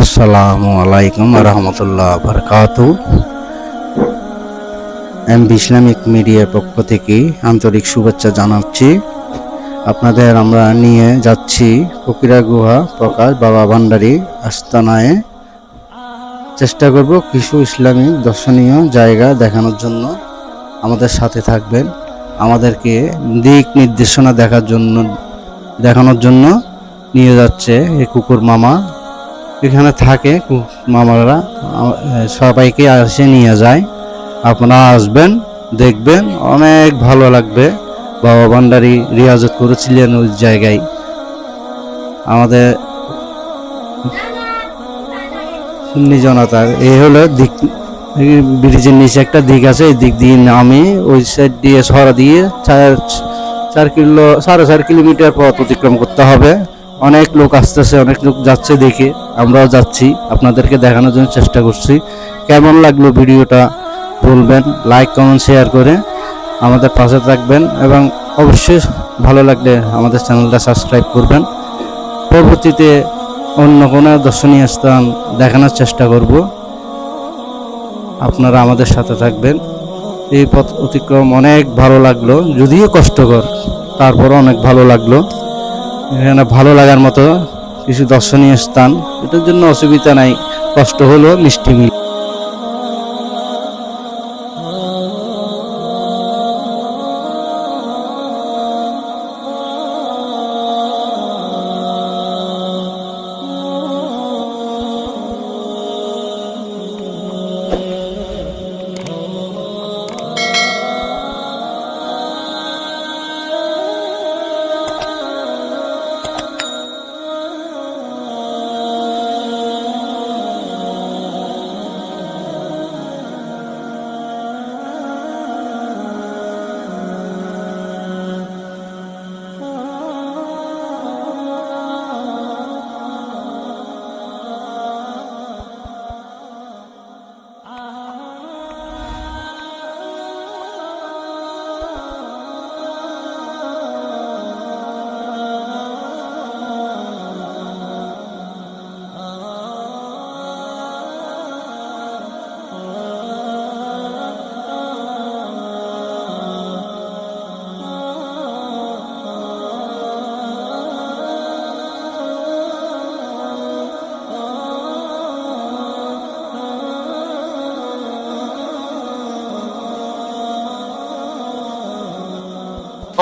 আসসালামু আলাইকুম রহমতুল্লাহ বরকাত এম ইসলামিক মিডিয়ার পক্ষ থেকে আন্তরিক শুভেচ্ছা জানাচ্ছি। আপনাদের আমরা নিয়ে যাচ্ছি ফকিরা গুহা, প্রকাশ, বাবা ভান্ডারী, আস্তানায়। চেষ্টা করব কিছু ইসলামিক দর্শনীয় জায়গা দেখানোর জন্য আমাদের সাথে থাকবেন। আমাদেরকে দিক নির্দেশনা দেখার জন্য দেখানোর জন্য নিয়ে যাচ্ছে এই কুকুর মামা। এখানে থাকে মামারা সবাইকে আসে নিয়ে যায়। আপনারা আসবেন, দেখবেন, অনেক ভালো লাগবে। বাবা ভান্ডারি রিয়াজত করেছিলেন ওই জায়গায়। আমাদের সুন্নি জনতার এই হলো দিক ব্রিজের নিচে একটা দিক আছে, এই দিক দিয়ে নামি, ওই সাইড দিয়ে সরা দিয়ে চার চার কিলো, সাড়ে চার কিলোমিটার পথ অতিক্রম করতে হবে। অনেক লোক আসতেছে, অনেক লোক যাচ্ছে দেখে। আমরাও যাচ্ছি, আপনাদেরকে দেখানোর জন্য চেষ্টা করছি। কেমন লাগল ভিডিওটা বলবেন লাইক কমেন্ট শেয়ার করে আমাদের পাশে থাকবেন এবং অবশ্যই ভালো লাগলে আমাদের চ্যানেলটা সাবস্ক্রাইব করবেন। পরবর্তীতে অন্য কোনো দর্শনীয় স্থান দেখানোর চেষ্টা করব। আপনারা আমাদের সাথে থাকবেন। এই পথ অতিক্রম অনেক ভালো লাগল, যদিও কষ্টকর, তারপরও অনেক ভালো লাগল। এখানে ভালো লাগার মতো কিছু দর্শনীয় স্থান। এটার জন্য অসুবিধা নাই। কষ্ট হলো মিষ্টি মিল।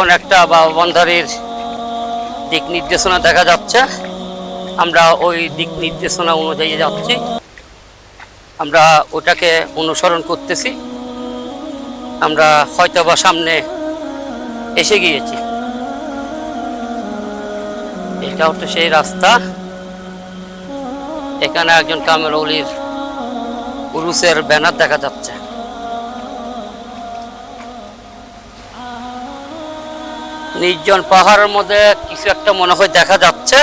এখন একটা বন্ধারির দিক নির্দেশনা দেখা যাচ্ছে। আমরা ওই দিক নির্দেশনা অনুযায়ী যাচ্ছি। আমরা ওটাকে অনুসরণ করতেছি। আমরা হয়তো বা সামনে এসে গিয়েছি। এটা হচ্ছে সেই রাস্তা। এখানে একজন কামেল অলির উরুসের ব্যানার দেখা যাচ্ছে। নির্জন পাহাড়ের মধ্যে কিছু একটা মনে হয় দেখা যাচ্ছে।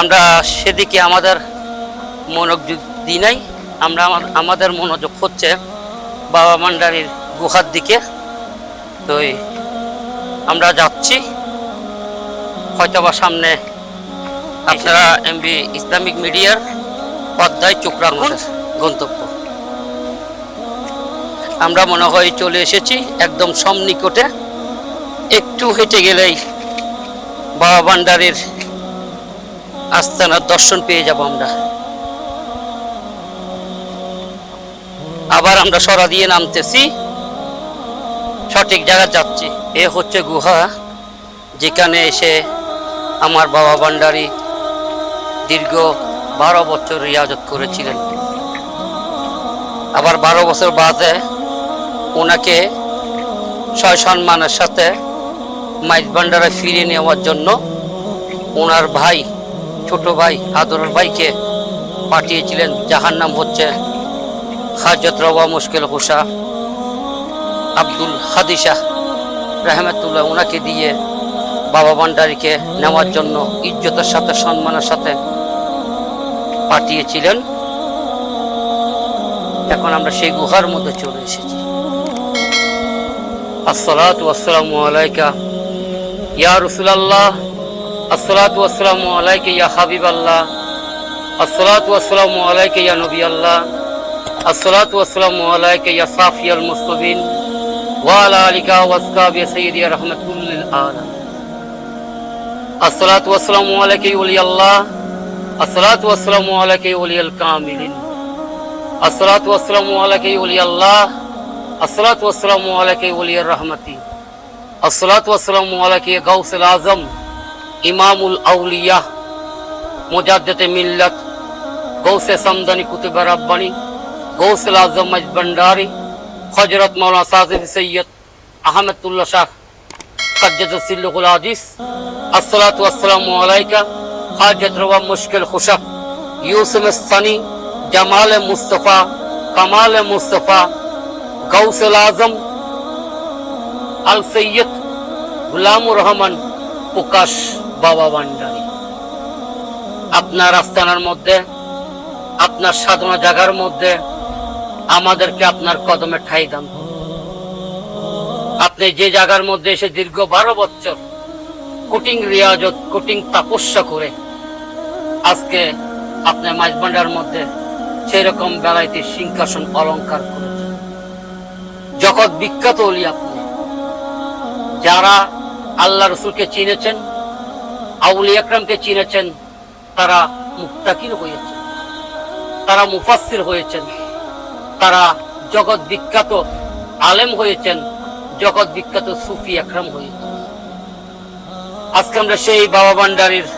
আমরা সেদিকে আমাদের মনোযোগ দিই নাই। আমরা আমাদের মনোযোগ হচ্ছে বাবা মান্ডারির গুহার দিকে। তো আমরা যাচ্ছি। হয়তো হয়তোবা সামনে আপনারা এমবি ইসলামিক মিডিয়ার পদ্মায় আমাদের গন্তব্য। আমরা মনে হয় চলে এসেছি একদম সন্নিকটে একটু হেঁটে গেলেই বাবা ভান্ডারের আস্তানার দর্শন পেয়ে যাব আমরা। আবার আমরা সরা দিয়ে নামতেছি। সঠিক জায়গা যাচ্ছি। এ হচ্ছে গুহা, যেখানে এসে আমার বাবা ভান্ডারি দীর্ঘ বারো বছর রিয়াজত করেছিলেন। আবার বারো বছর বাদে ওনাকে সয় সম্মানের সাথে মাইজ ভান্ডারে ফিরিয়ে নেওয়ার জন্য ওনার ভাই, ছোট ভাই, আদরের ভাইকে পাঠিয়েছিলেন। যাহার নাম হচ্ছে হাজত রবা মুশকিল হোসা আব্দুল হাদিসা রহমতুল্লাহ, ওনাকে দিয়ে বাবা ভান্ডারিকে নেওয়ার জন্য ইজ্জতের সাথে, সম্মানের সাথে পাঠিয়েছিলেন। এখন আমরা সেই গুহার মধ্যে চলে এসেছি। আসসালাতু আসসালামু আলাইকা يا رسول الله الصلاة والسلام عليك يا حبيب الله. الصلاة والسلام عليك يا نبي الله. الصلاة والسلام عليك يا صافي المصطفين. وعلى آلك وأصحاب يا سيدي رحمة كل العالم. الصلاة والسلام عليك يا ولي الله. الصلاة والسلام عليك يا ولي الكاملين. الصلاة والسلام عليك يا ولي الله. الصلاة والسلام عليك يا ولي الرحمة. السلاۃ وسلم علیہ غوث اعظم امام الاولیاء، مجدد ملت، غوث سمدنی کتب ربانی، غوث العظم مج بنڈاری حضرت مولانا سازد سید احمد اللہ شاہ قجد سلق العدیس السلاۃ وسلم علیکہ، حاجت روہ مشکل خوشک یوسم ثنی جمال مصطفیٰ، کمال مصطفیٰ، غوث اعظم আল সৈয়দ গুলামুর রহমান প্রকাশ বাবা ভান্ডারী। আপনার আস্তানার মধ্যে, আপনার সাধনা জায়গার মধ্যে আমাদেরকে আপনার কদমে ঠাই দান আপনি যে জায়গার মধ্যে এসে দীর্ঘ বারো বছর কোটিং রিয়াজত কোটিং তাপস্যা করে আজকে আপনার মাঝবান্ডার মধ্যে সেরকম বেলাইতে সিংহাসন অলংকার করেছেন। জগৎ বিখ্যাত অলি আপনি। যারা আল্লাহ রসুলকে চিনেছেন আউলি আকরামকে চিনেছেন, তারা মুক্তাকির হয়েছে তারা মুফাসসির হয়েছেন, তারা জগৎ বিখ্যাত আলেম হয়েছেন, জগৎ বিখ্যাত সুফি আকরাম হয়েছেন। আজকে আমরা সেই বাবা ভান্ডারির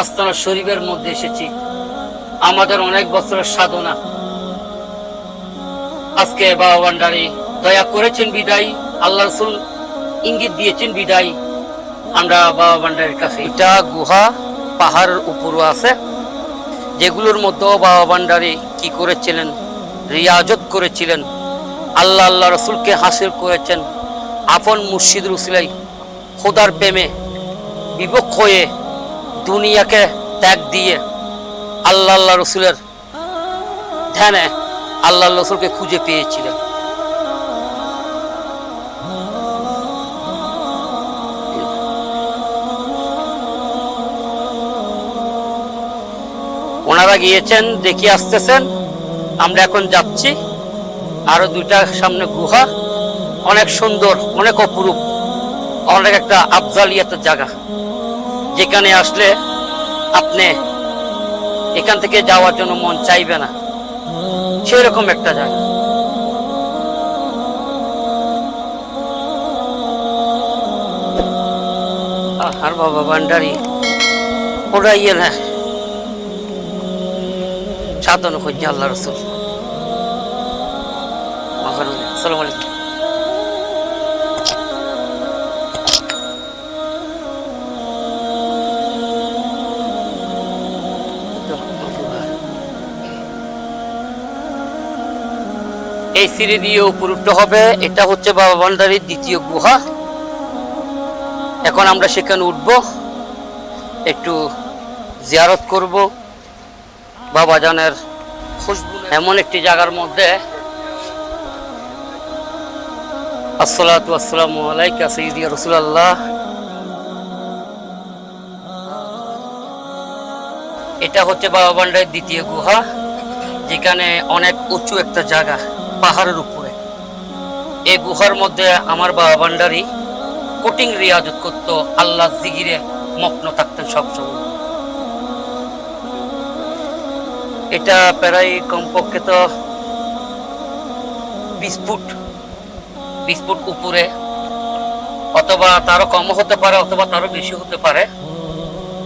আস্তানা শরীফের মধ্যে এসেছি। আমাদের অনেক বছরের সাধনা। আজকে বাবা ভান্ডারি দয়া করেছেন বিদায়। আল্লাহ রসুল ইঙ্গিত দিয়েছেন বিদায় আমরা বাবা ভান্ডারির কাছে। এটা গুহা, পাহাড়ের উপরও আছে, যেগুলোর মধ্যেও বাবা ভান্ডারি কি করেছিলেন, রিয়াজত করেছিলেন, আল্লাহ আল্লাহ রসুলকে হাসিল করেছেন, আপন মুর্শিদ রুসিলাই খোদার প্রেমে বিপক্ষ হয়ে দুনিয়াকে ত্যাগ দিয়ে আল্লাহ আল্লাহ রসুলের ধ্যানে আল্লাহ রসুলকে খুঁজে পেয়েছিলেন। ওনারা গিয়েছেন, দেখি আসতেছেন। আমরা এখন যাচ্ছি। আরও দুইটা সামনে গুহা। অনেক সুন্দর, অনেক অপরূপ, অনেক একটা আফজাল আফজালিয়াতের জায়গা। যেখানে আসলে আপনি এখান থেকে যাওয়ার জন্য মন চাইবে না। সেরকম একটা জায়গা। আর বাবা ভান্ডারি ওরা ইয়ে না সাধন খুঁজছে আল্লাহ রসুল। আলাইকুম। এই সিঁড়ি দিয়ে উপর উঠতে হবে, এটা হচ্ছে বাবা ভান্ডারির দ্বিতীয় গুহা। এখন আমরা সেখানে উঠব, একটু জিয়ারত করব। বাবা জানের এমন একটি জায়গার মধ্যে এটা হচ্ছে বাবা ভান্ডারের দ্বিতীয় গুহা, যেখানে অনেক উঁচু একটা জায়গা, পাহাড়ের উপরে। এই গুহার মধ্যে আমার বাবা ভান্ডারি কোটিং রিয়াজত করত, আল্লাহ জিগিরে মগ্ন থাকতেন সবসময়। এটা প্রায় কমপক্ষে তো বিশ ফুট বিশ ফুট উপরে। অথবা তারও কম হতে পারে, অথবা তারও বেশি হতে পারে।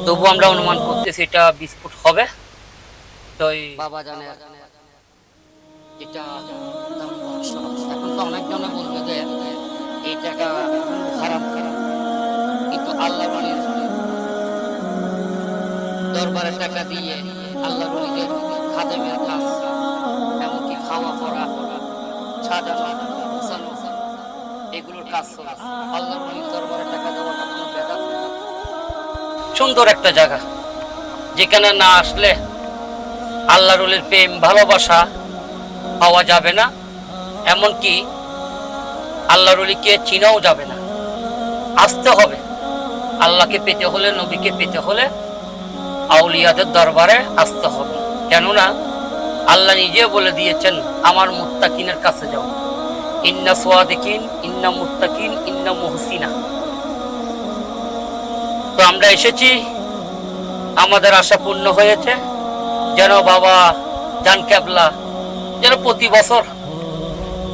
তবু আমরা অনুমান করতেছি এটা বিশ ফুট হবে। তো বাবা জানে, এটা এখন তো অনেকজনে বলবে যে এই টাকা খারাপ কিন্তু আল্লাহ বাড়ির দরবারে টাকা দিয়ে আল্লাহ খাদেমের কাজ, এমনকি খাওয়া পড়া সাজানো গোছানো এগুলোর কাজ চলে আল্লাহ রলির দরবারে টাকা দেওয়াটা কোনো বেদাত। সুন্দর একটা জায়গা, যেখানে না আসলে আল্লাহ রলির প্রেম, ভালোবাসা পাওয়া যাবে না, এমনকি আল্লাহ রলিকে চিনাও যাবে না। আসতে হবে। আল্লাহকে পেতে হলে, নবীকে পেতে হলে আউলিয়াদের দরবারে আসতে হবে। কেননা আল্লাহ নিজে বলে দিয়েছেন, আমার মুত্তাকিনের কাছে যাও। ইন্না সোয়াদিকিন ইন্না মুত্তাকিন, ইন্না মুহসিনা। তো আমরা এসেছি, আমাদের আশা পূর্ণ হয়েছে, যেন বাবা জান ক্যাবলা যেন প্রতি বছর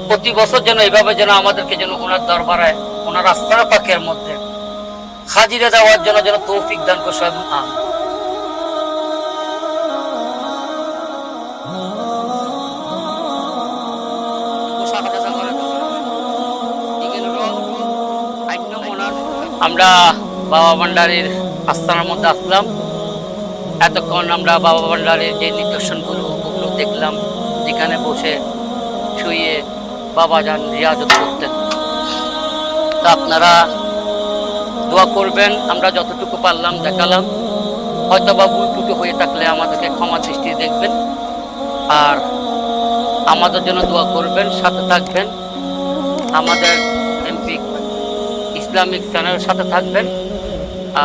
প্রতি বছর যেন এইভাবে যেন আমাদেরকে যেন ওনার দরবারে, ওনার আস্থানা পাখের মধ্যে হাজিরে দেওয়ার জন্য যেন তৌফিক দান করে সব আমরা বাবা ভান্ডারের আস্থানার মধ্যে আসলাম। এতক্ষণ আমরা বাবা ভান্ডারের যে নিদর্শনগুলো, ওগুলো দেখলাম, যেখানে বসে শুয়ে বাবা যান রিয়াজত করতেন। তা আপনারা দোয়া করবেন, আমরা যতটুকু পারলাম দেখালাম। হয়তো বা ভুল টুটু হয়ে থাকলে আমাদেরকে ক্ষমা দৃষ্টি দেখবেন। আর আমাদের জন্য দোয়া করবেন, সাথে থাকবেন। আমাদের ইসলামিক চ্যানেলের সাথে থাকবেন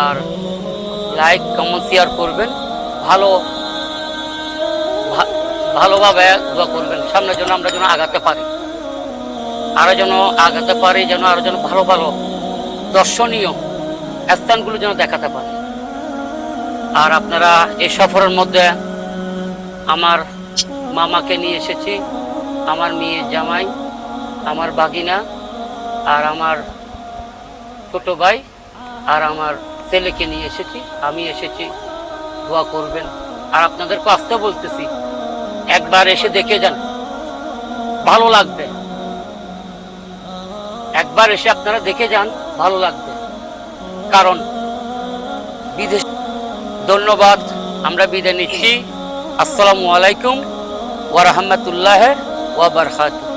আর লাইক কমেন্ট শেয়ার করবেন। ভালো ভালোভাবে দোয়া করবেন। সামনের জন্য আমরা যেন আগাতে পারি। আরও যেন আগাতে পারি, যেন আরও যেন ভালো ভালো দর্শনীয় স্থানগুলো যেন দেখাতে পারি। আর আপনারা এই সফরের মধ্যে আমার মামাকে নিয়ে এসেছি, আমার মেয়ে জামাই, আমার বাগিনা, আর আমার ছোট ভাই আর আমার ছেলেকে নিয়ে এসেছি। আমি এসেছি, দোয়া করবেন। আর আপনাদেরকে আসতে বলতেছি, একবার এসে দেখে যান। ভালো লাগবে। একবার এসে আপনারা দেখে যান, ভালো লাগবে। কারণ বিদেশ ধন্যবাদ, আমরা বিদায় নিচ্ছি। আসসালামু আলাইকুম ওয়া রাহমাতুল্লাহ ওয়া বারাকাতুহু।